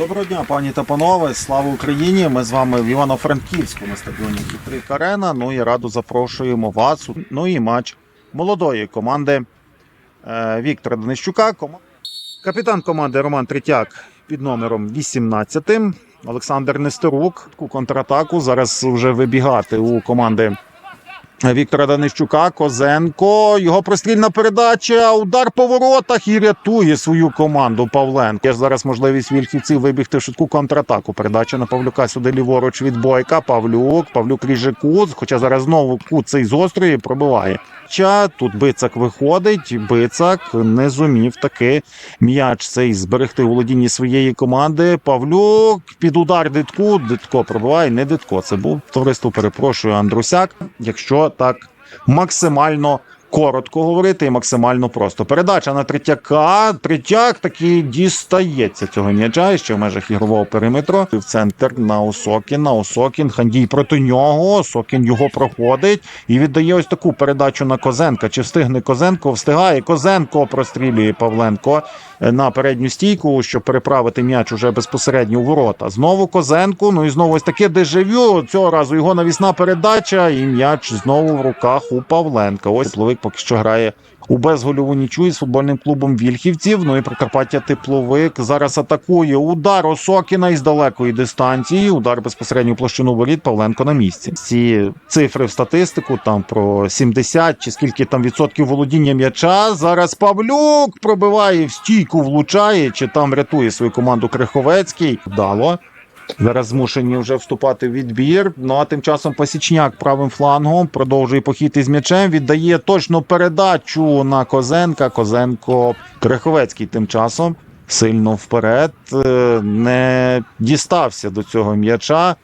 Доброго дня, пані та панове. Слава Україні! Ми з вами в Івано-Франківську на стадіоні Кітрик Арена. Ну і радо запрошуємо вас. Ну і матч молодої команди е, Віктора Денищука. Капітан команди Роман Третяк під номером 18. Олександр Нестерук. Таку контратаку зараз вже вибігати у команди Віктора Данищука, Козенко. Його прострільна передача. Удар по воротах і рятує свою команду Павленко. Є ж зараз можливість вільхівців вибігти в швидку контратаку. Передача на Павлюка сюди ліворуч від бойка. Павлюк, Павлюк ріже кут. Хоча зараз знову кут цей з острої пробиває. Ча тут бицак виходить. Бицак не зумів таки м'яч цей зберегти володінні своєї команди. Павлюк під удар дитку. Дитко пробиває. Не дитко. Це був товариство. Перепрошую Андрусяк. Якщо так максимально коротко говорити і максимально просто. Передача на третяка. Третяк таки дістається цього м'яча ще в межах ігрового периметру. В центр на Осокіна. Осокін Хандій проти нього. Осокін його проходить і віддає ось таку передачу на Козенка. Чи встигне Козенко? Встигає. Козенко прострілює Павленко на передню стійку, щоб переправити м'яч уже безпосередньо у ворота. Знову Козенко. Ну і знову ось таке дежавю. Цього разу його навісна передача, і м'яч знову в руках у Павленка. Ось тепловик поки що грає у безгольову нічу із футбольним клубом Вільхівців. Ну і Прикарпаття тепловик зараз атакує. Удар Осокіна із далекої дистанції. Удар безпосередньо в площину воріт. Павленко на місці. Ці цифри в статистику там про 70 чи скільки там відсотків володіння м'яча. Зараз Павлюк пробиває в стійку, влучає, чи там рятує свою команду Криховецький. Вдало. Зараз змушені вже вступати в відбір. Ну а тим часом Пасічняк правим флангом продовжує похід із м'ячем. Віддає точну передачу на Козенка. Козенко Криховецький тим часом сильно вперед. е, Не дістався до цього м'яча.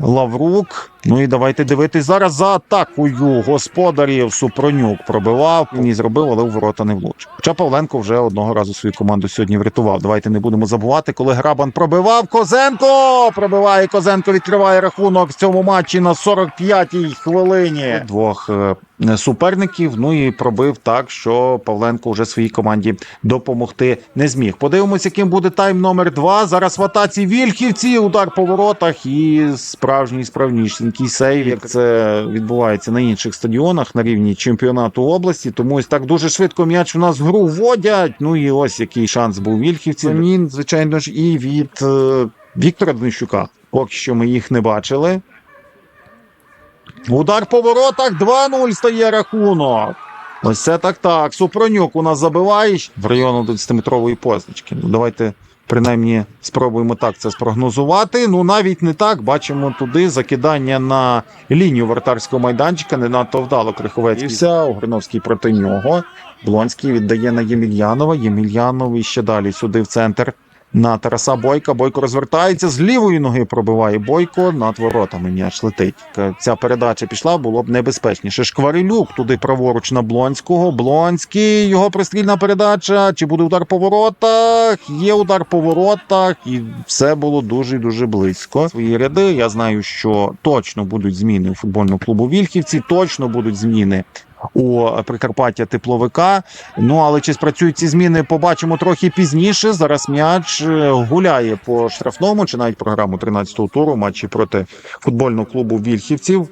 Лаврук. Ну і давайте дивитись зараз за атакою господарів. Супронюк пробивав, і зробив, але у ворота не влучив. Хоча Павленко вже одного разу свою команду сьогодні врятував. Давайте не будемо забувати, коли Грабан пробивав. Козенко пробиває Козенко, відкриває рахунок в цьому матчі на 45-й хвилині. Двох е, суперників. Ну і пробив так, що Павленко вже своїй команді допомогти не зміг. Подивимося, яким буде тайм номер два. Зараз в атаці Вільхівці. Удар по воротах і справжній справнішенький сейв, як це відбувається на інших стадіонах на рівні чемпіонату області. Тому ось так дуже швидко м'яч у нас в гру вводять. Ну і ось який шанс був Вільхівці. Він, звичайно ж, і від е, Віктора Днищука. Поки що ми їх не бачили. Удар по воротах 2-0 стає рахунок. Ось це так так. Супронюк у нас забиває в району 20-метрової позначки. Ну, давайте принаймні спробуємо так це спрогнозувати. Ну навіть не так. Бачимо туди закидання на лінію вратарського майданчика. Не надто вдало Криховецький. Вся Огриновський проти нього. Блонський віддає на Ємельянова. Ємельянов і ще далі сюди в центр. На Тараса Бойка. Бойко розвертається з лівої ноги пробиває Бойко над воротами. М'яч летить. Ця передача пішла, було б небезпечніше. Шкварилюк туди праворуч на Блонського. Блонський, його пристрільна передача. Чи буде удар по воротах? Є удар по воротах, і все було дуже дуже близько. Свої ряди. Я знаю, що точно будуть зміни у футбольному клубу Вільхівці, точно будуть зміни. У Прикарпаття тепловика. Ну але чи спрацюють ці зміни, побачимо трохи пізніше. Зараз м'яч е, гуляє по штрафному, чи навіть програму 13-го туру матчі проти футбольного клубу Вільхівців.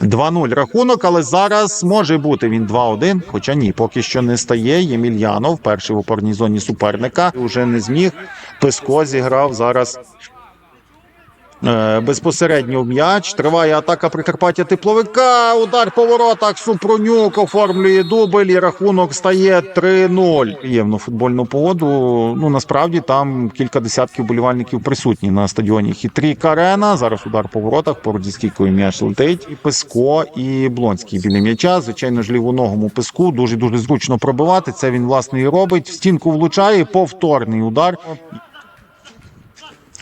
2-0 рахунок, але зараз може бути він 2-1, хоча ні, поки що не стає. Ємельянов, перший в опорній зоні суперника, вже не зміг. Песко зіграв зараз Безпосередньо в м'яч. Триває атака Прикарпаття тепловика. Удар по воротах. Супронюк оформлює дубль. І рахунок стає 3-0. Приємну футбольну погоду. Ну насправді там кілька десятків болівальників присутні на стадіоні Хітрік Арена. Зараз удар по воротах. Поруч зі стійкою м'яч летить. І Песко, і Блонський біля м'яча. Звичайно ж, лівоногому песку дуже дуже зручно пробивати. Це він власне і робить. В стінку влучає. Повторний удар.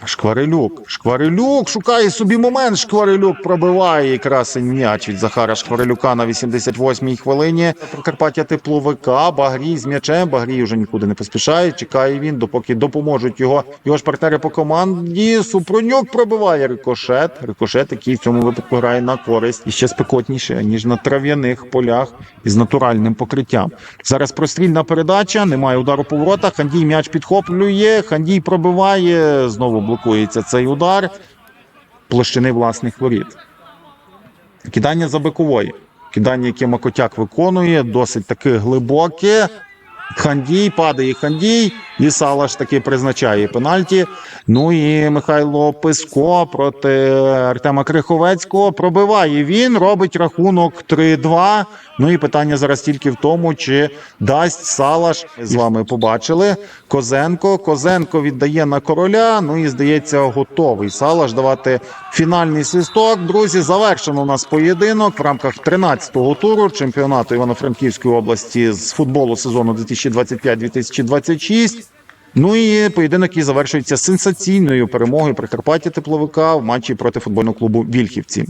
Шкварилюк. Шкварилюк шукає собі момент. Шкварилюк пробиває і красень м'яч від Захара Шкварилюка на 88-й хвилині. Прикарпаття тепловика. Багрій з м'ячем. Багрій вже нікуди не поспішає. Чекає він, допоки допоможуть його його ж партнери по команді. Супронюк пробиває рикошет. Рикошет, який в цьому випадку грає на користь і ще спекотніше, ніж на трав'яних полях із натуральним покриттям. Зараз прострільна передача, немає удару по воротах. Хандій м'яч підхоплює. Хандій пробиває. Знову блокується цей удар площини власних воріт. Кидання за бокової. Кидання, яке Макотяк виконує, досить таки глибоке. Хандій, падає Хандій, і Салаш таки призначає пенальті. Ну і Михайло Писко проти Артема Криховецького пробиває він, робить рахунок 3-2. Ну і питання зараз тільки в тому, чи дасть Салаш. З вами побачили. Козенко. Козенко віддає на короля. Ну і здається, готовий Салаш давати фінальний свисток. Друзі, завершено у нас поєдинок в рамках 13-го туру чемпіонату Івано-Франківської області з футболу сезону 2025-2026. Ну і поєдинок, який завершується сенсаційною перемогою Прикарпаття тепловика в матчі проти футбольного клубу Вільхівці.